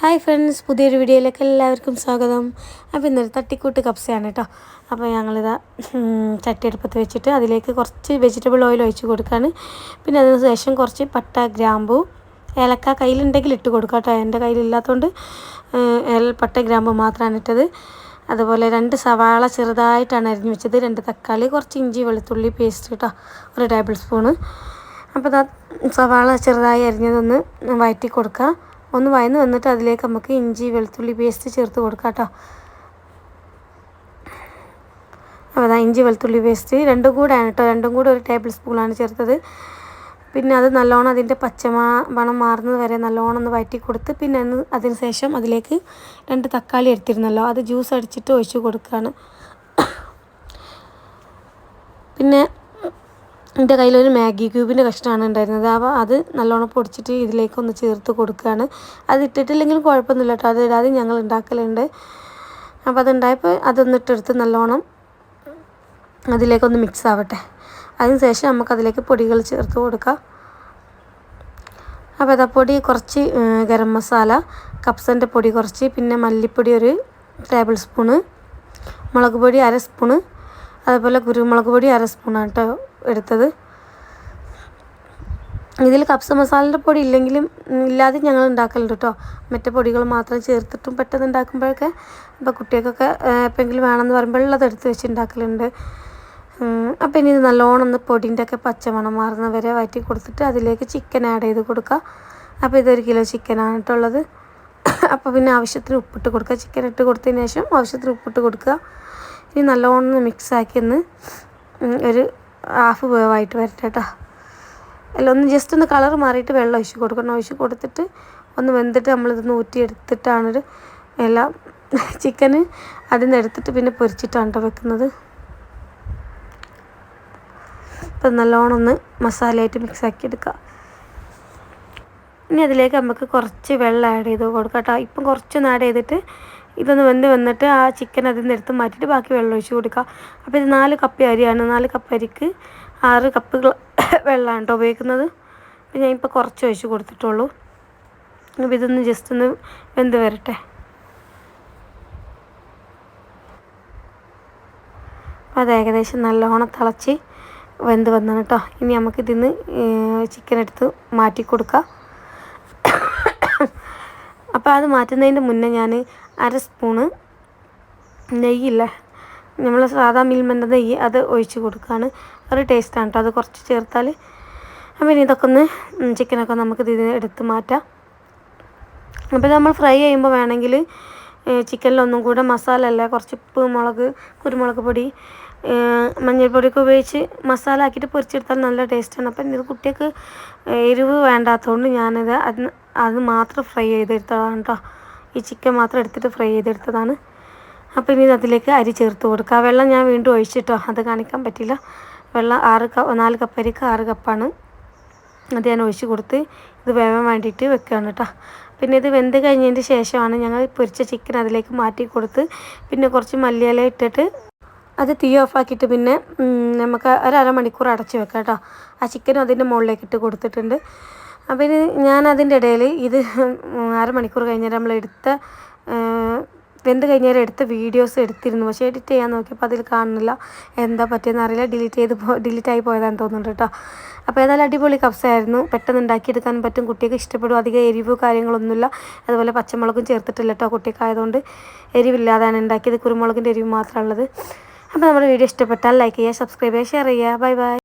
Hi friends പുതിയൊരു വീഡിയോയിലേക്ക് എല്ലാവർക്കും സ്വാഗതം. അപ്പോൾ ഇന്നൊരു തട്ടിക്കൂട്ട് കപ്സയാണ് കേട്ടോ അപ്പോൾ ഞങ്ങളിതാ ചട്ടിയെടുപ്പത്ത് വെച്ചിട്ട് അതിലേക്ക് കുറച്ച് വെജിറ്റബിൾ ഓയിൽ ഒഴിച്ച് കൊടുക്കുകയാണ് പിന്നെ അതിന് ശേഷം കുറച്ച് പട്ട ഗ്രാമ്പു ഏലക്ക കയ്യിലുണ്ടെങ്കിൽ ഇട്ട് കൊടുക്കാം കേട്ടോ എന്റെ കയ്യിലില്ലാത്തതുകൊണ്ട് പട്ട ഗ്രാമ്പു മാത്രമാണ് ഇട്ടത്. അതുപോലെ രണ്ട് സവാള ചെറുതായിട്ടാണ് അരിഞ്ഞ് വെച്ചത്. രണ്ട് തക്കാളി കുറച്ച് ഇഞ്ചി വെളുത്തുള്ളി പേസ്റ്റ് കേട്ടോ ഒരു ടേബിൾ സ്പൂണ് അപ്പോൾ സവാള ചെറുതായി അരിഞ്ഞതൊന്ന് വഴറ്റി കൊടുക്കുക ഒന്ന് വയന്ന് വന്നിട്ട് അതിലേക്ക് നമുക്ക് ഇഞ്ചി വെളുത്തുള്ളി പേസ്റ്റ് ചേർത്ത് കൊടുക്കാം കേട്ടോ. അപ്പോൾ അതാ ഇഞ്ചി വെളുത്തുള്ളി പേസ്റ്റ് രണ്ടും കൂടെയാണ് കേട്ടോ. രണ്ടും കൂടെ ഒരു ടേബിൾ സ്പൂണാണ് ചേർത്തത്. പിന്നെ അത് നല്ലോണം അതിന്റെ പച്ചമാ മണം മാറുന്നത് വരെ നല്ലോണം ഒന്ന് വയറ്റി കൊടുത്ത് പിന്നെ അതിന് ശേഷം അതിലേക്ക് രണ്ട് തക്കാളി എടുത്തിരുന്നല്ലോ. അത് ജ്യൂസ് അടിച്ചിട്ട് ഒഴിച്ച് കൊടുക്കുകയാണ് പിന്നെ എന്റെ കയ്യിലൊരു മാഗി ക്യൂബിന്റെ കഷ്ണമാണ് ഉണ്ടായിരുന്നത്. അപ്പോൾ അത് നല്ലോണം പൊടിച്ചിട്ട് ഇതിലേക്ക് ഒന്ന് ചേർത്ത് കൊടുക്കുകയാണ്. അത് ഇട്ടിട്ടില്ലെങ്കിലും കുഴപ്പമൊന്നുമില്ല കേട്ടോ. അത് ഇടാതെ ഞങ്ങൾ ഉണ്ടാക്കലുണ്ട്. അപ്പോൾ അതുണ്ടായപ്പോൾ അതൊന്നിട്ടെടുത്ത് നല്ലോണം അതിലേക്കൊന്ന് മിക്സ് ആവട്ടെ. അതിന് ശേഷം നമുക്ക് അതിലേക്ക് പൊടികൾ ചേർത്ത് കൊടുക്കാം. അപ്പോൾ അതാ പൊടി കുറച്ച് ഗരം മസാല കപ്സന്റെ പൊടി കുറച്ച് പിന്നെ മല്ലിപ്പൊടി ഒരു ടേബിൾ സ്പൂണ് മുളക് പൊടി അര സ്പൂണ് അതുപോലെ കുരുമുളക് പൊടി അര സ്പൂണാണ് കേട്ടോ. എടുത്തത്. ഇതിൽ കപ്സ മസാലയുടെ പൊടി ഇല്ലെങ്കിലും ഇല്ലാതെ ഞങ്ങൾ ഉണ്ടാക്കലുണ്ട് കേട്ടോ. മറ്റേ പൊടികൾ മാത്രം ചേർത്തിട്ടും പെട്ടെന്ന് ഉണ്ടാക്കുമ്പോഴൊക്കെ ഇപ്പോൾ കുട്ടികൾക്കൊക്കെ എപ്പോഴെങ്കിലും വേണമെന്ന് പറയുമ്പോഴുള്ളത് എടുത്ത് വെച്ച് ഉണ്ടാക്കലുണ്ട്. അപ്പോൾ ഇനി ഇത് നല്ലോണം ഒന്ന് പൊടിന്റെ ഒക്കെ പച്ചമണം മാറുന്ന വരെ വയറ്റി കൊടുത്തിട്ട് അതിലേക്ക് ചിക്കൻ ആഡ് ചെയ്ത് കൊടുക്കുക അപ്പോൾ ഇതൊരു കിലോ ചിക്കനാണ് കേട്ടുള്ളത് അപ്പോൾ പിന്നെ ആവശ്യത്തിന് ഉപ്പിട്ട് കൊടുക്കുക. ചിക്കൻ ഇട്ട് കൊടുത്തതിന് ശേഷം ആവശ്യത്തിന് ഉപ്പിട്ട് കൊടുക്കുക. ഇനി നല്ലോണം മിക്സ് ആക്കി ഒന്ന് ഒരു ഹാഫ് വേവായിട്ട് വരട്ടെ കേട്ടോ അല്ല ഒന്ന് ജസ്റ്റ് ഒന്ന് കളർ മാറിയിട്ട് വെള്ളം ഒഴിച്ച് കൊടുക്കണം. ഒഴിച്ച് കൊടുത്തിട്ട് ഒന്ന് വെന്തിട്ട് നമ്മളിതൊന്ന് ഊറ്റിയെടുത്തിട്ടാണ് ഒരു എല്ലാം ചിക്കന് അതിൽ നിന്ന് എടുത്തിട്ട് പിന്നെ പൊരിച്ചിട്ടാണ് കേട്ടോ വെക്കുന്നത്. ഇപ്പം നല്ലോണം ഒന്ന് മസാലയായിട്ട് മിക്സ് ആക്കി എടുക്കുക ഇനി അതിലേക്ക് നമുക്ക് കുറച്ച് വെള്ളം ആഡ് ചെയ്ത് കൊടുക്കാം കേട്ടോ ഇപ്പം കുറച്ചൊന്ന് ആഡ് ചെയ്തിട്ട് ഇതൊന്ന് വെന്ത് വന്നിട്ട് ആ ചിക്കൻ അതിൽ നിന്ന് എടുത്ത് മാറ്റിയിട്ട് ബാക്കി വെള്ളം ഒഴിച്ച് കൊടുക്കുക. അപ്പോൾ ഇത് നാല് കപ്പ് അരിയാണ്. നാല് കപ്പ് അരിക്ക് ആറ് കപ്പ് വെള്ളമാണ് കേട്ടോ ഉപയോഗിക്കുന്നത്. അപ്പോൾ ഞാൻ ഇപ്പോൾ കുറച്ച് ഒഴിച്ച് കൊടുത്തിട്ടുള്ളൂ. അപ്പോൾ ഇതൊന്ന് ജസ്റ്റ് ഒന്ന് വെന്ത് വരട്ടെ. അത് ഏകദേശം നല്ലോണം തിളച്ച് വെന്ത് വന്നാണ് കേട്ടോ. ഇനി നമുക്ക് ഇതിന്ന് ചിക്കൻ എടുത്ത് മാറ്റി കൊടുക്കാം. അപ്പോൾ അത് മാറ്റുന്നതിന്റെ മുന്നേ ഞാൻ അര സ്പൂണ് നെയ്യില്ലേ. നമ്മൾ സാധാ മിൽമന്റെ നെയ്യ് അത് ഒഴിച്ച് കൊടുക്കുകയാണ് ഒരു ടേസ്റ്റാണ് കേട്ടോ അത് കുറച്ച് ചേർത്താൽ അപ്പം ഇനി ഇതൊക്കെ ഒന്ന് ചിക്കനൊക്കെ നമുക്ക് ഇത് എടുത്ത് മാറ്റാം. അപ്പോൾ നമ്മൾ ഫ്രൈ ചെയ്യുമ്പോൾ വേണമെങ്കിൽ ചിക്കനിലൊന്നും കൂടെ മസാല അല്ല കുറച്ച് ഉപ്പ് മുളക് കുരുമുളക് പൊടി മഞ്ഞൾപ്പൊടിയൊക്കെ ഉപയോഗിച്ച് മസാല ആക്കിയിട്ട് പൊരിച്ചെടുത്താൽ നല്ല ടേസ്റ്റാണ് അപ്പം ഇത് കുട്ടികൾക്ക് എരിവ് വേണ്ടാത്തതുകൊണ്ട് ഞാനിത് അത് അത് മാത്രം ഫ്രൈ ചെയ്തെടുത്തതാണ് കേട്ടോ ഈ ചിക്കൻ മാത്രം എടുത്തിട്ട് ഫ്രൈ ചെയ്തെടുത്തതാണ്. അപ്പോൾ ഇനി അതിലേക്ക് അരി ചേർത്ത് കൊടുക്കുക വെള്ളം ഞാൻ വീണ്ടും ഒഴിച്ചിട്ടോ അത് കാണിക്കാൻ പറ്റില്ല. വെള്ളം ആറ് കപ്പ് നാല് കപ്പ് അരിക്ക് ആറ് കപ്പാണ്. അത് ഞാൻ ഒഴിച്ച് കൊടുത്ത് ഇത് വേവാൻ വേണ്ടിയിട്ട് വെക്കുകയാണ് കേട്ടോ പിന്നെ ഇത് വെന്ത് കഴിഞ്ഞതിന് ശേഷമാണ് ഞങ്ങൾ പൊരിച്ച ചിക്കൻ അതിലേക്ക് മാറ്റി കൊടുത്ത് പിന്നെ കുറച്ച് മല്ലിയില ഇട്ടിട്ട് അത് തീ ഓഫാക്കിയിട്ട് പിന്നെ നമുക്ക് ഒരു അരമണിക്കൂർ അടച്ച് വെക്കാം കേട്ടോ ആ ചിക്കനും അതിന്റെ മുകളിലേക്ക് ഇട്ട് കൊടുത്തിട്ടുണ്ട്. അപ്പം ഇനി ഞാൻ അതിന്റെ ഇടയിൽ ഇത് അരമണിക്കൂർ കഴിഞ്ഞാൽ നമ്മൾ എടുത്ത വെന്ത് കഴിഞ്ഞാൽ എടുത്ത വീഡിയോസ് എടുത്തിരുന്നു. പക്ഷേ എഡിറ്റ് ചെയ്യാൻ നോക്കിയപ്പോൾ അതിൽ കാണുന്നില്ല. എന്താ പറ്റിയെന്ന് അറിയില്ല. ഡിലീറ്റ് ചെയ്ത് പോ ഡിലീറ്റ് ആയി പോയതാണെന്ന് തോന്നുന്നുണ്ട് കേട്ടോ. അപ്പോൾ ഏതായാലും അടിപൊളി കപ്സായിരുന്നു പെട്ടെന്ന് ഉണ്ടാക്കിയെടുക്കാൻ പറ്റും. കുട്ടിക്ക് ഇഷ്ടപ്പെടും. അധികം എരിവ് കാര്യങ്ങളൊന്നുമില്ല. അതുപോലെ പച്ചമുളകും ചേർത്തിട്ടില്ല കേട്ടോ കുട്ടിക്കായതുകൊണ്ട്. എരിവില്ലാതാണ് ഉണ്ടാക്കിയത്. കുരുമുളകിന്റെ എരിവ് മാത്രമുള്ളത് അപ്പോൾ നമ്മുടെ വീഡിയോ ഇഷ്ടപ്പെട്ടാൽ ലൈക്ക് ചെയ്യുക സബ്സ്ക്രൈബ് ചെയ്യുക ഷെയർ ചെയ്യുക. Bye bye